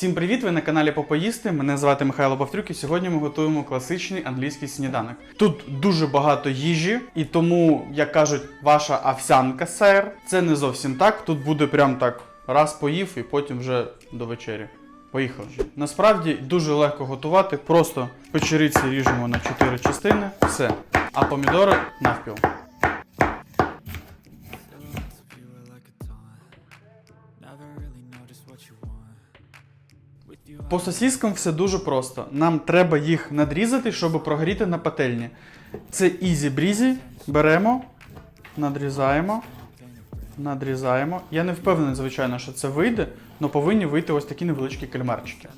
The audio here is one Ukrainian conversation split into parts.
Всім привіт! Ви на каналі Попоїсти. Мене звати Михайло Бавтрюк і сьогодні ми готуємо класичний англійський сніданок. Тут дуже багато їжі, і тому, як кажуть, ваша овсянка, сер, це не зовсім так. Тут буде прям так раз поїв і потім вже до вечері. Поїхали. Насправді дуже легко готувати. Просто печериці ріжемо на 4 частини, все. А помідори навпіл. По сосіскам все дуже просто. Нам треба їх надрізати, щоб прогріти на пательні. Це ізі-брізі. Беремо, надрізаємо, надрізаємо. Я не впевнений, звичайно, що це вийде, але повинні вийти ось такі невеличкі кальмарчики.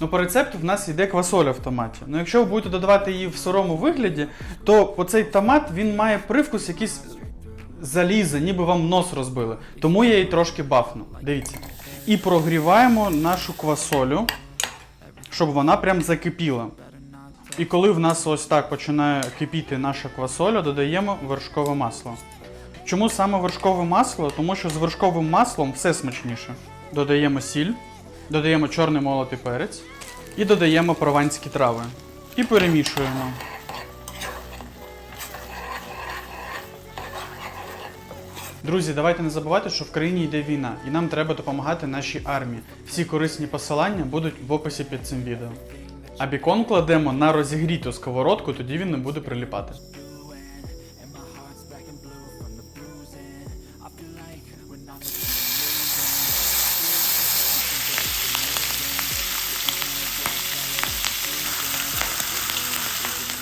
Ну, по рецепту в нас йде квасоля в томаті. Ну, якщо ви будете додавати її в сирому вигляді, то оцей томат він має привкус якийсь заліза, ніби вам нос розбили. Тому я її трошки бафну. Дивіться. І прогріваємо нашу квасолю, щоб вона прям закипіла. І коли в нас ось так починає кипіти наша квасоля, додаємо вершкове масло. Чому саме вершкове масло? Тому що з вершковим маслом все смачніше. Додаємо сіль, додаємо чорний молотий перець і додаємо прованські трави. І перемішуємо. Друзі, давайте не забувати, що в країні йде війна, і нам треба допомагати нашій армії. Всі корисні посилання будуть в описі під цим відео. А бікон кладемо на розігріту сковородку, тоді він не буде приліпати.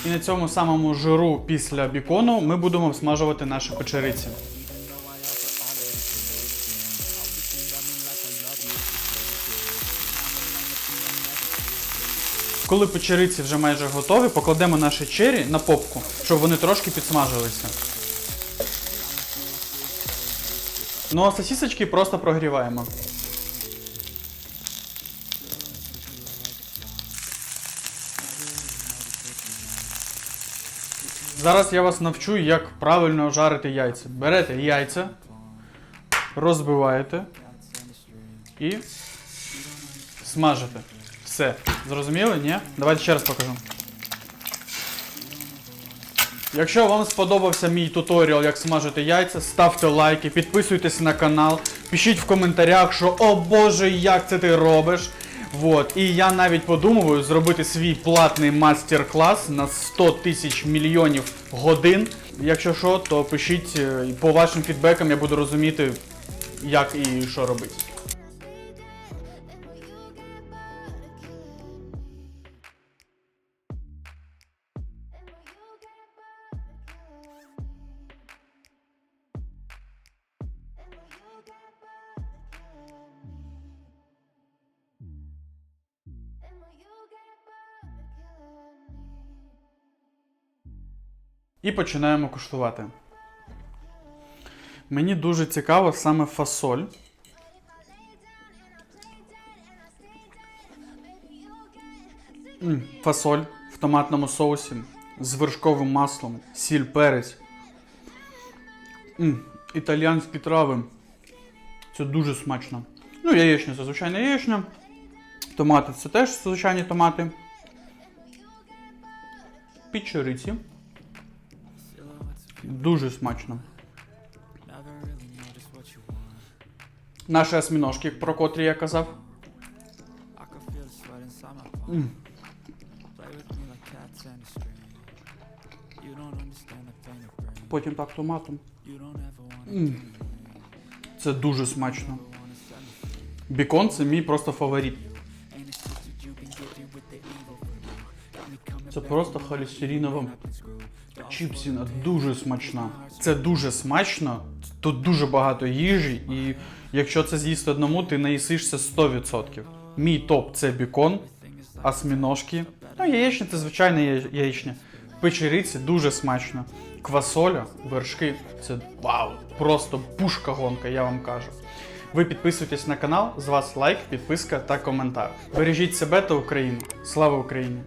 І на цьому самому жиру після бікону ми будемо всмажувати наші печериці. Коли печериці вже майже готові, покладемо наші чері на попку, щоб вони трошки підсмажилися. Ну а сосісочки просто прогріваємо. Зараз я вас навчу, як правильно жарити яйця. Берете яйця, розбиваєте і смажите. Все. Зрозуміли? Ні? Давайте ще раз покажу. Якщо вам сподобався мій туторіал, як смажити яйця, ставте лайки, підписуйтесь на канал, пишіть в коментарях, що о боже, як це ти робиш. Вот. І я навіть подумую зробити свій платний мастер-клас на 100 тисяч мільйонів годин. Якщо що, то пишіть е, по вашим фідбекам я буду розуміти, як і що робити. І починаємо куштувати. Мені дуже цікаво саме фасоль. Фасоль в томатному соусі з вершковим маслом, сіль, перець. М, Італіанські трави. Це дуже смачно. Ну, яєчня це звичайна яєчня. Томати це теж звичайні томати. Печериці. Дуже смачно. Наші осьміножки, про котрі я казав. Brings. Потім так томатом. М. Це дуже смачно. Бікон це мій просто фаворит. Це просто холестеринова чіпсіна, дуже смачна. Це дуже смачно, тут дуже багато їжі, і якщо це з'їсти одному, ти наїсишся 100%. Мій топ це бікон, осьміножки. Ну, яєчня це звичайна яєчня. Печериці дуже смачно. Квасоля, вершки це вау! Просто пушка гонка, я вам кажу. Ви підписуйтесь на канал, з вас лайк, підписка та коментар. Бережіть себе та Україну. Слава Україні!